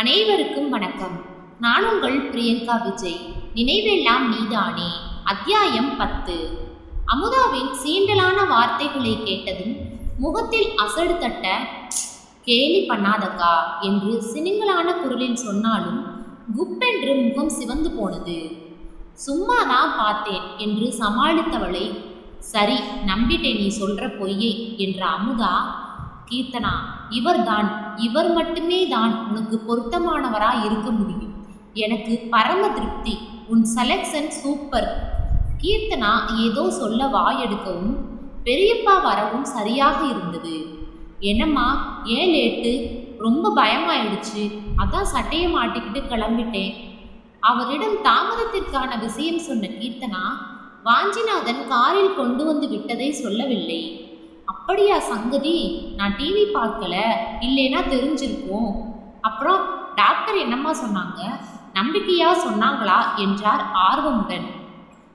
அனைவருக்கும் வணக்கம். நான் உங்கள் பிரியங்கா விஜய். நினைவெல்லாம் நீதானே? அத்தியாயம் பத்து. அமுதாவின் சீண்டலான வார்த்தைகளை கேட்டதும் முகத்தில் அசடு தட்ட கேலி பண்ணாதக்கா என்று சினிங்களான குரலில் சொன்னாலும் குப்பென்று முகம் சிவந்து போனது. சும்மா தான் பார்த்தேன் என்று சமாளித்தவளை சரி நம்பிட்டேன் நீ சொல்ற பொய்யை என்ற அமுதா கீர்த்தனா இவர்தான் இவர் மட்டுமே தான் உனக்கு பொருத்தமானவரா இருக்க முடியும். எனக்கு பரம திருப்தி உன் செலக்ஷன் சூப்பர் கீர்த்தனா ஏதோ சொல்ல வாயெடுக்கவும் பெரியப்பா வரவும் சரியாக இருந்தது. என்னம்மா ஏன் லேட்டு? ரொம்ப பயமாயிடுச்சு. அதான் சட்டையை மாட்டிக்கிட்டு கிளம்பிட்டேன். அவரிடம் தாமதத்திற்கான விஷயம் சொன்ன கீர்த்தனா வாஞ்சிநாதன் காரில் கொண்டு வந்து விட்டதை சொல்லவில்லை. அப்படியா சங்கதி? நான் டிவி பார்க்கல. இல்லைன்னா தெரிஞ்சிருக்கும். அப்புறம் டாக்டர் என்னம்மா சொன்னாங்க? நம்பிக்கையா சொன்னாங்களா? என்றார் ஆர்வமுடன்.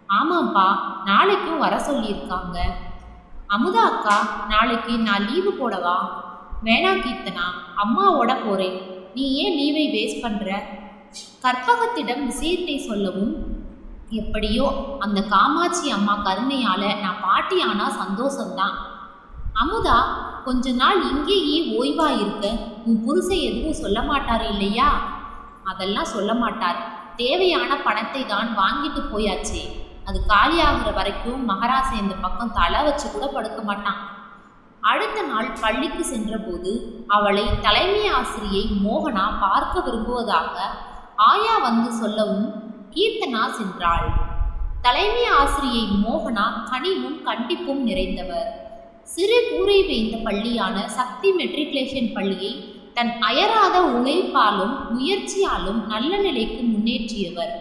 ஆமாப்பா நாளைக்கும் வர சொல்லியிருக்காங்க. அமுதா அக்கா நாளைக்கு நான் லீவு போடவா? வேணா கீர்த்தனா அம்மாவோட போறேன். நீ ஏன் லீவை வேஸ்ட் பண்ற? கற்பகத்திடம் விஷயத்தை சொல்லவும் எப்படியோ அந்த காமாட்சி அம்மா கருணையால நான் பாட்டி ஆனா சந்தோஷம்தான். அமுதா கொஞ்ச நாள் இங்கேயே ஓய்வா இருக்க உன் புருஷன் எதுவும் சொல்ல மாட்டாரு இல்லையா? அதெல்லாம் சொல்ல மாட்டார். தேவையான பணத்தை தான் வாங்கிட்டு போயாச்சே. அது காலியாகிற வரைக்கும் மகராச இந்த பக்கம் தலை வச்சு கூட படுக்க மாட்டான். அடுத்த நாள் பள்ளிக்கு சென்றபோது அவளை தலைமை ஆசிரியை மோகனா பார்க்க விரும்புவதாக ஆயா வந்து சொல்லவும் கீர்த்தனா சென்றாள். தலைமை ஆசிரியை மோகனா கனிவும் கண்டிப்பும் நிறைந்தவர். சிறு கூரை வேந்த பள்ளியான சக்தி மெட்ரிகுலேஷன் பள்ளியை தன் அயராத உழைப்பாலும் முயற்சியாலும் நல்ல நிலைக்கு முன்னேற்றியவர்.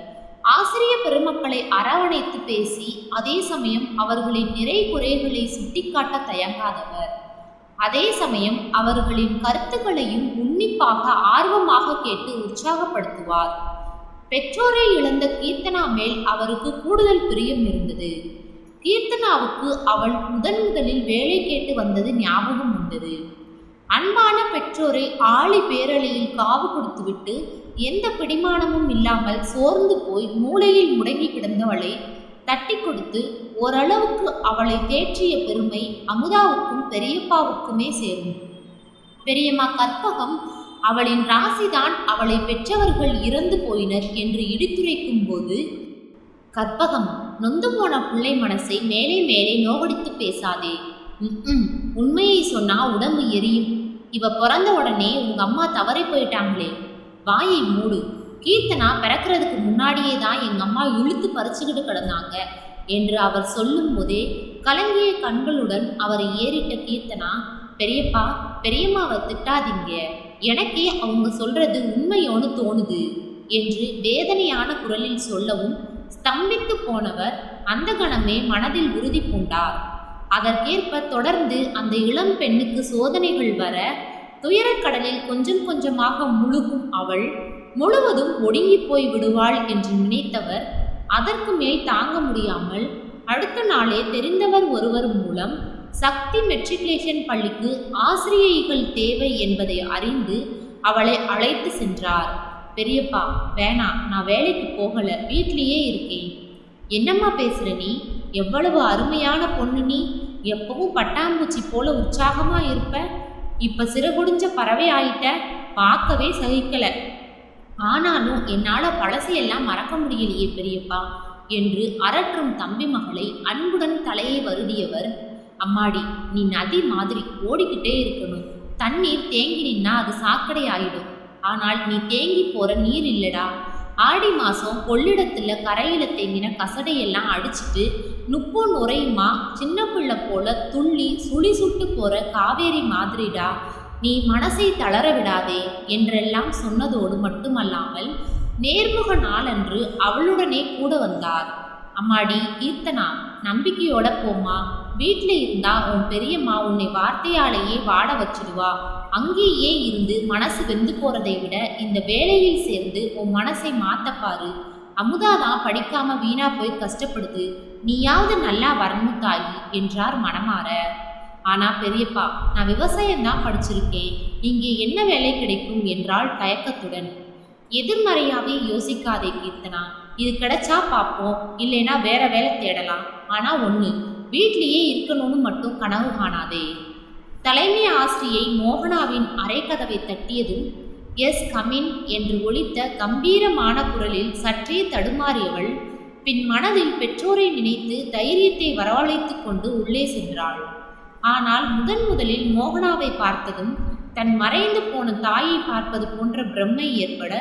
ஆசிரிய பெருமக்களை அரவணைத்து பேசி அதே சமயம் அவர்களின் நிறை குறைகளை சுட்டிக்காட்ட தயங்காதவர். அதே சமயம் அவர்களின் கருத்துக்களையும் உன்னிப்பாக ஆர்வமாக கேட்டு உற்சாகப்படுத்துவார். பெற்றோரை இழந்த கீர்த்தனா மேல் அவருக்கு கூடுதல் பிரியம் இருந்தது. கீர்த்தனாவுக்கு அவள் முதன் முதலில் வேலை கேட்டு வந்தது ஞாபகம் உண்டது அன்பான பெற்றோரை ஆளி பேரலையில் காவு கொடுத்துவிட்டு எந்த பிடிமானமும் இல்லாமல் சோர்ந்து போய் மூளையில் முடங்கி கிடந்தவளை தட்டி கொடுத்து ஓரளவுக்கு அவளை தேற்றிய பெருமை அமுதாவுக்கும் பெரியப்பாவுக்குமே சேரும். பெரியம்மா கற்பகம் அவளின் ராசிதான் அவளை பெற்றவர்கள் இறந்து போயினர் என்று இடித்துரைக்கும் போது கற்பகம். நொந்து போன பிள்ளை மனசை மேலே மேலே நோகடித்து பேசாதே. ம் உண்மையை சொன்னா உடம்பு எரியும். இவ பிறந்த உடனே உங்க அம்மா தவறி போயிட்டாங்களே. வாயை மூடு. கீர்த்தனா பிறக்கிறதுக்கு முன்னாடியே தான் எங்க அம்மா இழுத்து பறிச்சுக்கிட்டு கிடந்தாங்க என்று அவர் சொல்லும் போதே கலங்கிய கண்களுடன் அவரை ஏறிட்ட கீர்த்தனா பெரியப்பா பெரியம்மாவை திட்டாதீங்க. எனக்கே அவங்க சொல்றது உண்மையோன்னு தோணுது என்று வேதனையான குரலில் சொல்லவும் ஸ்தம்பித்து போனவர் அந்த கணமே மனதில் உறுதி பூண்டார். அதற்கேற்ப தொடர்ந்து அந்த இளம் பெண்ணுக்கு சோதனைகள் வர துயரக்கடலில் கொஞ்சம் கொஞ்சமாக முழுகும் அவள் முழுவதும் ஒடுங்கி போய் விடுவாள் என்று நினைத்தவர் அதற்கு மேல் தாங்க முடியாமல் அடுத்த நாளே தெரிந்தவர் ஒருவர் மூலம் சக்தி மெட்ரிகுலேஷன் பள்ளிக்கு ஆசிரியைகள் தேவை என்பதை அறிந்து அவளை அழைத்து சென்றார். பெரியப்பா வேணாம் நான் வேலைக்கு போகல வீட்லேயே இருக்கேன். என்னம்மா பேசுற நீ? எவ்வளவு அருமையான பொண்ணு நீ. எப்பவும் பட்டாம்பூச்சி போல உற்சாகமா இருப்ப. இப்ப சிறகுடிஞ்ச பறவை ஆயிட்ட. பார்க்கவே சகிக்கல. ஆனாலும் என்னால பழசையெல்லாம் மறக்க முடியலையே பெரியப்பா என்று அரற்றும் தம்பி மகளை அன்புடன் தலையை வருடியவர் அம்மாடி நீ நதி மாதிரி ஓடிக்கிட்டே இருக்கணும். தண்ணீர் தேங்கி நின்னா அது சாக்கடை ஆயிடும். ஆனால் நீ தேங்கி போற நீர் இல்லடா. ஆடி மாசம் கொள்ளிடத்துல கரையில தேங்கின கசடையெல்லாம் அடிச்சிட்டு நுப்போ நுரையுமா சின்ன பிள்ளை போல துள்ளி சுழி சுட்டு போற காவேரி மாதிரிடா. நீ மனசை தளர விடாதே என்றெல்லாம் சொன்னதோடு மட்டுமல்லாமல் நேர்முக நாளன்று அவளுடனே கூட வந்தார். அம்மாடி கீர்த்தனா நம்பிக்கையோட போம்மா. வீட்டில் இருந்தா உன் பெரியம்மா உன்னை வார்த்தையாலேயே வாட வச்சிடுவா. அங்கேயே இருந்து மனசு வெந்து போறதை விட இந்த வேலையில் சேர்ந்து உன் மனசை மாத்தப்பாரு அமுதாதான் படிக்காம வீணா போய் கஷ்டப்படுது. நீயாவது நல்லா வரணும் தாயி என்றார் மனமாற. ஆனா பெரியப்பா நான் விவசாயம் தான் படிச்சிருக்கேன். இங்கே என்ன வேலை கிடைக்கும்? என்றால் தயக்கத்துடன். எதிர்மறையாவே யோசிக்காதே கீர்த்தனா. இது கிடைச்சா பார்ப்போம். இல்லைனா வேற வேலை தேடலாம். ஆனா ஒண்ணு வீட்லயே இருக்கணும்னு மட்டும் கனவு காணாதே. தலைமை ஆசிரியை மோகனாவின் அரைக்கதவை தட்டியதும் எஸ். கமின் என்று ஒலித்த கம்பீரமான குரலில் சற்றே தடுமாறியவள் பின் மனதில் பெற்றோரை நினைத்து தைரியத்தை வரவழைத்து கொண்டு உள்ளே சென்றாள். ஆனால் முதன் முதலில் மோகனாவை பார்த்ததும் தன் மறைந்து போன தாயை பார்ப்பது போன்ற பிரம்மை ஏற்பட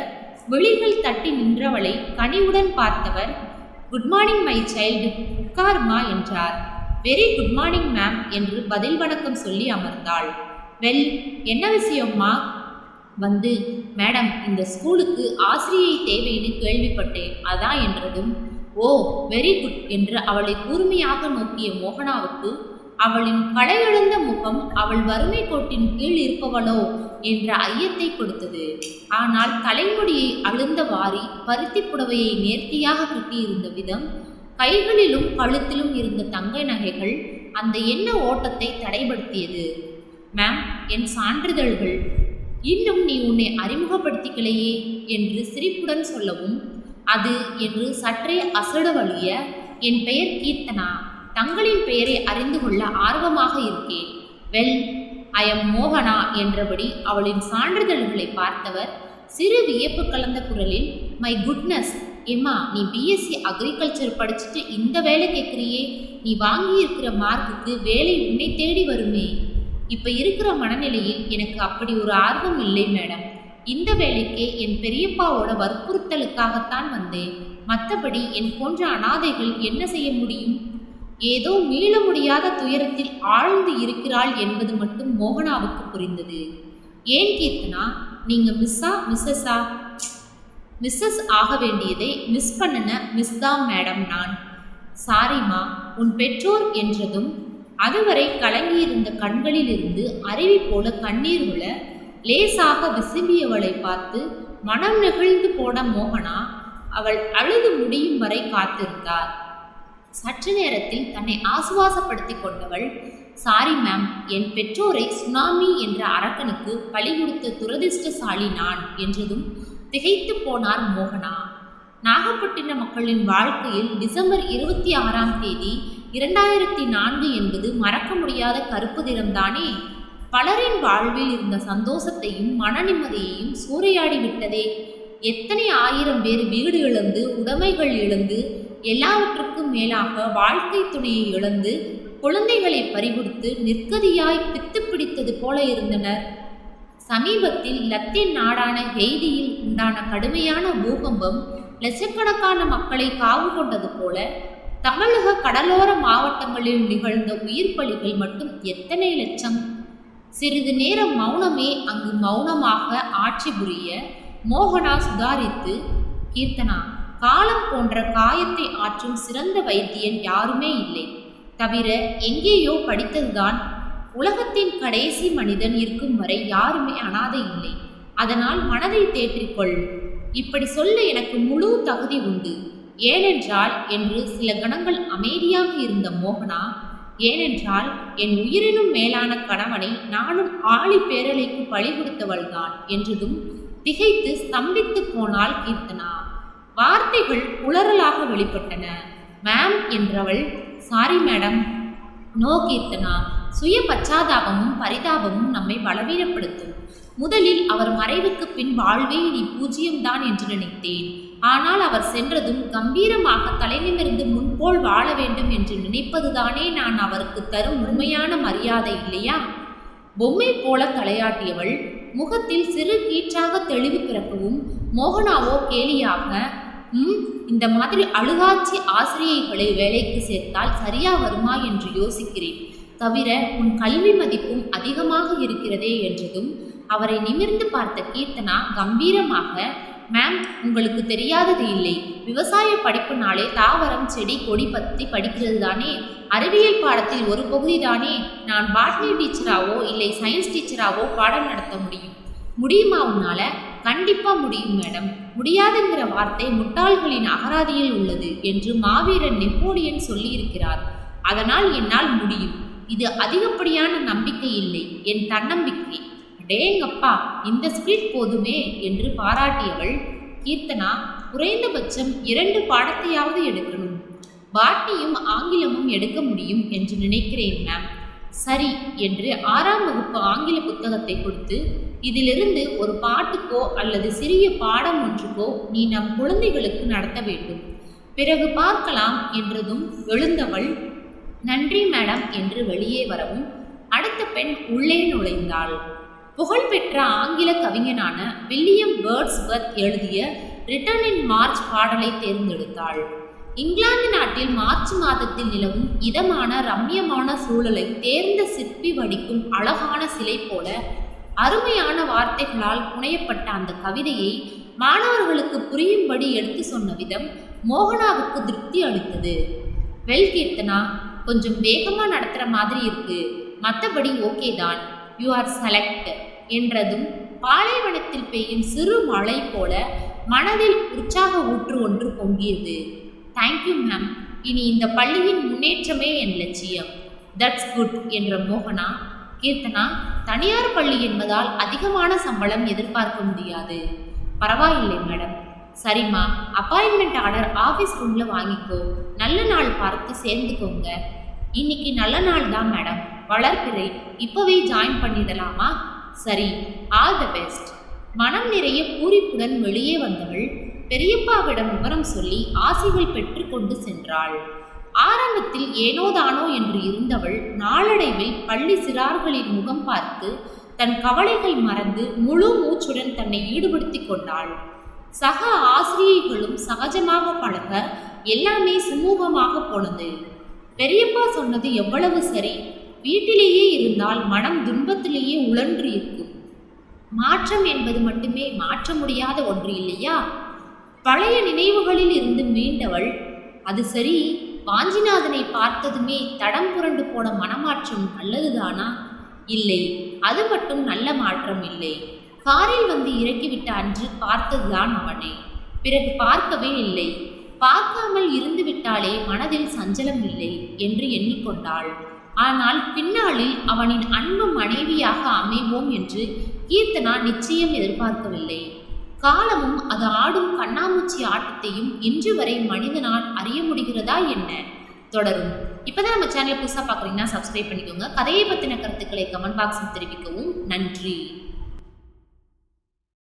விழிகள் தட்டி நின்றவளை கனிவுடன் பார்த்தவர் குட் மார்னிங் மை சைல்டு உட்காருமா? என்றார். வெரி குட் மார்னிங் மேம் என்று பதில் வணக்கம் சொல்லி அமர்ந்தாள். வெல் என்ன விஷயம்மா? வந்து மேடம் இந்த ஸ்கூலுக்கு ஆசிரியை தேவைன்னு கேள்விப்பட்டேன். அதான் என்றதும் ஓ வெரி குட் என்று அவளை கூர்மையாக நோக்கிய மோகனாவுக்கு அவளின் களையெழுந்த முகம் அவள் வறுமை கோட்டின் கீழ் இருப்பவளோ? என்ற ஐயத்தை கொடுத்தது. ஆனால் தலைமுடியை அழுந்த வாரி பருத்தி புடவையை நேர்த்தியாக கட்டியிருந்த விதம் கைகளிலும் கழுத்திலும் இருந்த தங்க நகைகள் அந்த எண்ண ஓட்டத்தை தடைபடுத்தியது. மேம் என் சான்றிதழ்கள். இன்னும் நீ உன்னை அறிமுகப்படுத்திக்கலையே என்று சிரிப்புடன் சொல்லவும் அது என்று சற்றே அசட வழிய என் பெயர் கீர்த்தனா. தங்களின் பெயரை அறிந்து கொள்ள ஆர்வமாக இருக்கேன். வெல் ஐ எம் மோகனா என்றபடி அவளின் சான்றிதழ்களை பார்த்தவர் சிறு வியப்பு கலந்த குரலில் மை குட்னஸ் ஏம்மா நீ பிஎஸ்சி அக்ரிகல்ச்சர் படிச்சுட்டு இந்த வேலை கேட்குறியே? நீ வாங்கி இருக்கிற மார்க்குக்கு வேலை உன்னை தேடி வருமே. இப்போ இருக்கிற மனநிலையில் எனக்கு அப்படி ஒரு ஆர்வம் இல்லை மேடம். இந்த வேலைக்கே என் பெரியப்பாவோட வற்புறுத்தலுக்காகத்தான் வந்தேன். மற்றபடி என் போன்ற அனாதைகள் என்ன செய்ய முடியும்? ஏதோ மீள முடியாத துயரத்தில் ஆழ்ந்து இருக்கிறாள் என்பது மட்டும் மோகனாவுக்கு புரிந்தது. ஏன் கீர்த்தனா நீங்கள் மிஸ்ஸா மிஸ்ஸஸா? மிஸ்ஸஸ் ஆக வேண்டியதை மிஸ் பண்ணின மிஸ் தான் மேடம் நான். சாரிம்மா உன் பெற்றோர் என்றதும் அதுவரை கலங்கியிருந்த கண்களிலிருந்து அருவி போல கண்ணீர் உள்ள லேசாக விசும்பியவளை பார்த்து மனம் நெகிழ்ந்து போன மோகனா அவள் அழுது முடியும் வரை காத்திருந்தார். சற்று நேரத்தில் தன்னை ஆசுவாசப்படுத்தி கொண்டவள் சாரி மேம் என் பெற்றோரை சுனாமி என்ற அரக்கனுக்கு பழி கொடுத்த துரதிர்ஷ்டசாலி நான் என்றதும் திகைத்து போனார் மோகனா. நாகப்பட்டினம் மக்களின் வாழ்க்கையில் டிசம்பர் இருபத்தி ஆறாம் தேதி இரண்டாயிரத்தி நான்கு என்பது மறக்க முடியாத கருப்பு தினம்தானே? பலரின் வாழ்வில் இருந்த சந்தோஷத்தையும் மன நிம்மதியையும் சூறையாடி விட்டதே. எத்தனை ஆயிரம் பேர் வீடு இழந்து உடைமைகள் இழந்து எல்லாவற்றுக்கும் மேலாக வாழ்க்கை துணையை இழந்து குழந்தைகளை பறிகொடுத்து நிற்கதியாய் பித்து பிடித்தது போல இருந்தனர். சமீபத்தில் லத்தீன் நாடான ஹெய்தியில் உண்டான கடுமையான பூகம்பம் லட்சக்கணக்கான மக்களை காவு கொண்டது போல தமிழக கடலோர மாவட்டங்களில் நிகழ்ந்த உயிர் பலிகள் மட்டும் எத்தனை லட்சம்? சிறிது நேரம் மௌனமே அங்கு மௌனமாக ஆட்சி புரிய மோகனா சுதாரித்து கீர்த்தனா காலம் போன்ற காயத்தை ஆற்றும் சிறந்த வைத்தியன் யாருமே இல்லை. தவிர எங்கேயோ படித்ததுதான் உலகத்தின் கடைசி மனிதன் இருக்கும் வரை யாருமே அனாதை இல்லை. அதனால் மனதை தேற்றிக்கொள். இப்படி சொல்ல எனக்கு முழு தகுதி உண்டு. ஏனென்றால் என்று சில கணங்கள் அமைதியாக இருந்த மோகனா ஏனென்றால் என் உயிரினும் மேலான கணவனை நானும் ஆளி பேரலைக்கு பழி கொடுத்தவள்தான் என்றதும் திகைத்து ஸ்தம்பித்து போனாள் கீர்த்தனா. வார்த்தைகள் உளறலாக வெளிப்பட்டன. மேம் என்றவள் சாரி மேடம். நோ கீர்த்தனா. சுய பச்சாதாபமும் பரிதாபமும் நம்மை பலவீனப்படுத்தும். முதலில் அவர் மறைவுக்கு பின் வாழ்வே இனி பூஜ்ஜியம்தான் என்று நினைத்தேன். ஆனால் அவர் சென்றதும் கம்பீரமாக தலைநிமிர்ந்து முன்போல் வாழ வேண்டும் என்று நினைப்பதுதானே நான் அவருக்கு தரும் உண்மையான மரியாதை இல்லையா? பொம்மை போல தலையாட்டியவள் முகத்தில் சிறு கீற்றாக தெளிவு பிறக்கவும் மோகனாவோ கேலியாக ம் இந்த மாதிரி அழுகாட்சி ஆசிரியைகளை வேலைக்கு சேர்த்தால் சரியா வருமா? என்று யோசிக்கிறேன். தவிர உன் கல்வி மதிப்பும் அதிகமாக இருக்கிறதே என்றதும் அவரை நிமிர்ந்து பார்த்த கீர்த்தனா கம்பீரமாக மேம் உங்களுக்கு தெரியாதது இல்லை. விவசாய படிப்புனாலே தாவரம் செடி கொடி பற்றி படிக்கிறது தானே? அறிவியல் பாடத்தில் ஒரு பகுதி தானே? நான் பாட்னி டீச்சராவோ இல்லை சயின்ஸ் டீச்சராகவோ பாடம் நடத்த முடியும். முடியுமா உன்னால? கண்டிப்பா முடியும் மேடம். முடியாதுங்கிற வார்த்தை முட்டாள்களின் அகராதியில் உள்ளது என்று மாவீரன் நெப்போலியன் சொல்லியிருக்கிறார். அதனால் என்னால் முடியும். இது அதிகப்படியான நம்பிக்கை இல்லை. என் தன்னம்பிக்கை. டேங்கப்பா இந்த ஸ்கிரிப்ட் போதுமே என்று பாராட்டியவள் கீர்த்தனா குறைந்தபட்சம் இரண்டு பாடத்தையாவது எடுக்கணும். பாட்டியும் ஆங்கிலமும் எடுக்க முடியும் என்று நினைக்கிறேன் மேம் சரி என்று ஆறாம் வகுப்பு ஆங்கில புத்தகத்தை கொடுத்து இதிலிருந்து ஒரு பாட்டுக்கோ அல்லது சிறிய பாடம் ஒன்றுக்கோ நீ நம் குழந்தைகளுக்கு நடத்த வேண்டும். பிறகு பார்க்கலாம் என்றதும் எழுந்தவள் நன்றி மேடம் என்று வெளியே வரவும் அடுத்த பெண் உள்ளே நுழைந்தாள். புகழ்பெற்ற ஆங்கில கவிஞனான வில்லியம் வேர்ட்ஸ்வர்த் எழுதிய ரிட்டர்ன் இன் மார்ச் பாடலை தேர்ந்தெடுத்தாள். இங்கிலாந்து நாட்டில் மார்ச் மாதத்தில் நிலவும் இதமான ரம்யமான சூழலை தேர்ந்த சிற்பி வடிக்கும் அழகான சிலை போல அருமையான வார்த்தைகளால் புனையப்பட்ட அந்த கவிதையை மாணவர்களுக்கு புரியும்படி எடுத்து சொன்ன விதம் மோகனாவுக்கு திருப்தி அளித்தது. வெல்கீர்த்தனா கொஞ்சம் வேகமாக நடத்துகிற மாதிரி இருக்கு. மற்றபடி ஓகே தான். யூ ஆர் செலக்ட் என்றதும் பாலைவனத்தில் பெய்யும் சிறு மழை போல மனதில் உற்சாக ஊற்று ஒன்று பொங்கியது. தேங்க்யூ மேம் இனி இந்த பள்ளியின் முன்னேற்றமே என் லட்சியம். தட்ஸ் குட் என்ற மோகனா கீர்த்தனா தனியார் பள்ளி என்பதால் அதிகமான சம்பளம் எதிர்பார்க்க முடியாது. பரவாயில்லை மேடம் சரிம்மா அப்பாயின்மெண்ட் ஆர்டர் ஆஃபீஸ் ரூமில் வாங்கிக்கோ. நல்ல நாள் பார்த்து சேர்ந்துக்கோங்க. இன்னைக்கு நல்ல நாள் தான் மேடம் வளர்ப்பிறை இப்போவே ஜாயின் பண்ணிடலாமா? சரி ஆல் த பெஸ்ட் மனம் நிறைய பூரிப்புடன் வெளியே வந்தவள் பெரியப்பாவிடம் விவரம் சொல்லி ஆசைகள் பெற்றுக்கொண்டு சென்றாள். ஆரம்பத்தில் ஏனோதானோ என்று இருந்தவள் நாளடைவில் பள்ளி சிறார்களின் முகம் பார்த்து தன் கவலைகள் மறந்து முழு மூச்சுடன் தன்னை ஈடுபடுத்திக் கொண்டாள். சக ஆசிரியைகளும் சகஜமாக பழக எல்லாமே சுமூகமாக போனது. பெரியப்பா சொன்னது எவ்வளவு சரி. வீட்டிலேயே இருந்தால் மனம் துன்பத்திலேயே உழன்று இருக்கும். மாற்றம் என்பது மட்டுமே மாற்ற முடியாத ஒன்று இல்லையா? பழைய நினைவுகளில் இருந்து மீண்டவள் அது சரி வாஞ்சிநாதனை பார்த்ததுமே தடம் புரண்டு போன மனமாற்றம் நல்லதுதானா இல்லை அது மட்டும் நல்ல மாற்றம் இல்லை. காரில் வந்து இறக்கிவிட்ட அன்று பார்த்ததுதான் அவனை. பிறகு பார்க்கவே இல்லை. பார்க்காமல் இருந்து விட்டாலே மனதில் சஞ்சலம் இல்லை என்று எண்ணிக்கொண்டாள். ஆனால் பின்னாளில் அவனின் அன்பு மனைவியாக அமைவோம் என்று கீர்த்தனா நிச்சயம் எதிர்பார்க்கவில்லை. காலமும் அது ஆடும் கண்ணாமூச்சி ஆட்டத்தையும் இன்று வரை மனிதனால் அறிய முடிகிறதா என்ன? தொடரும். இப்போதான் நம்ம சேனலை புதுசாக பார்க்குறீங்கன்னா சப்ஸ்கிரைப் பண்ணிக்கோங்க. கதையை பற்றின கருத்துக்களை கமெண்ட் பாக்ஸில் தெரிவிக்கவும். நன்றி.